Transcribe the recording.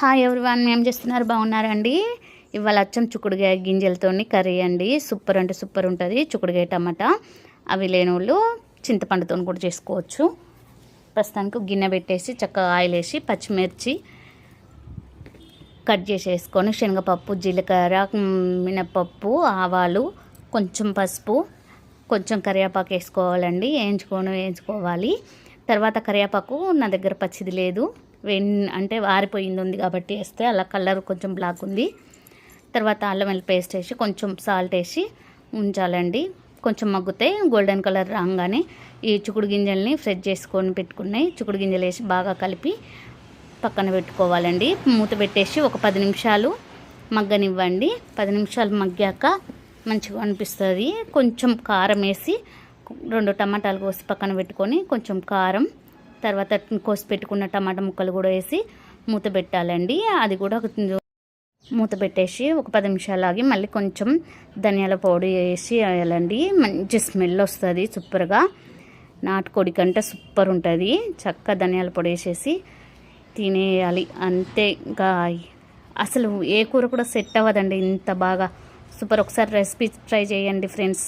Hi everyone ఏం చేస్తున్నారు? బాగున్నారండి? ఇవాళ అచ్చం చుక్కుడుగాయ గింజలతోని కర్రీ అండి. సూపర్ అంటే సూపర్ ఉంటుంది చుక్కుడుగాయ టమాటా. అవి లేని వాళ్ళు చింతపండుతో కూడా చేసుకోవచ్చు. ప్రస్తుతానికి గిన్నె పెట్టేసి చక్కగా ఆయిల్ వేసి పచ్చిమిర్చి కట్ చేసేసుకొని శనగపప్పు జీలకర్ర మినప్పప్పు మినపప్పు ఆవాలు కొంచెం పసుపు కొంచెం కరివేపాకు వేసుకోవాలండి. వేయించుకొని వేయించుకోవాలి. తర్వాత కరివేపాకు నా దగ్గర పచ్చిది లేదు. అంటే ఆరిపోయింది ఉంది కాబట్టి వేస్తే అలా కలర్ కొంచెం బ్లాక్ ఉంది. తర్వాత అల్లం వెల్లి పేస్ట్ వేసి కొంచెం సాల్ట్ వేసి ఉంచాలండి. కొంచెం మగ్గితే గోల్డెన్ కలర్ రాగానే ఈ చుకుడు గింజల్ని ఫ్రెష్ చేసుకొని పెట్టుకున్నాయి చుకుడు గింజలు వేసి బాగా కలిపి పక్కన పెట్టుకోవాలండి. మూత పెట్టేసి ఒక పది నిమిషాలు మగ్గనివ్వండి. పది నిమిషాలు మగ్గాక మంచిగా అనిపిస్తుంది. కొంచెం కారం వేసి రెండు టమాటాలు కోసి పక్కన పెట్టుకొని కొంచెం కారం తర్వాత కోసి పెట్టుకున్న టమాటా ముక్కలు కూడా వేసి మూత పెట్టాలండి. అది కూడా ఒక మూత పెట్టేసి ఒక పది నిమిషాలు ఆగి మళ్ళీ కొంచెం ధనియాల పౌడర్ వేసి వేయాలండి. మంచి స్మెల్ వస్తుంది సూపర్గా. నాటుకోడి కంటే సూపర్ ఉంటుంది. చక్క ధనియాల పొడి వేసేసి తినేయాలి. అంతే ఇంకా అసలు ఏ కూర కూడా సెట్ అవ్వదండి. ఇంత బాగా సూపర్. ఒకసారి రెసిపీ ట్రై చేయండి ఫ్రెండ్స్.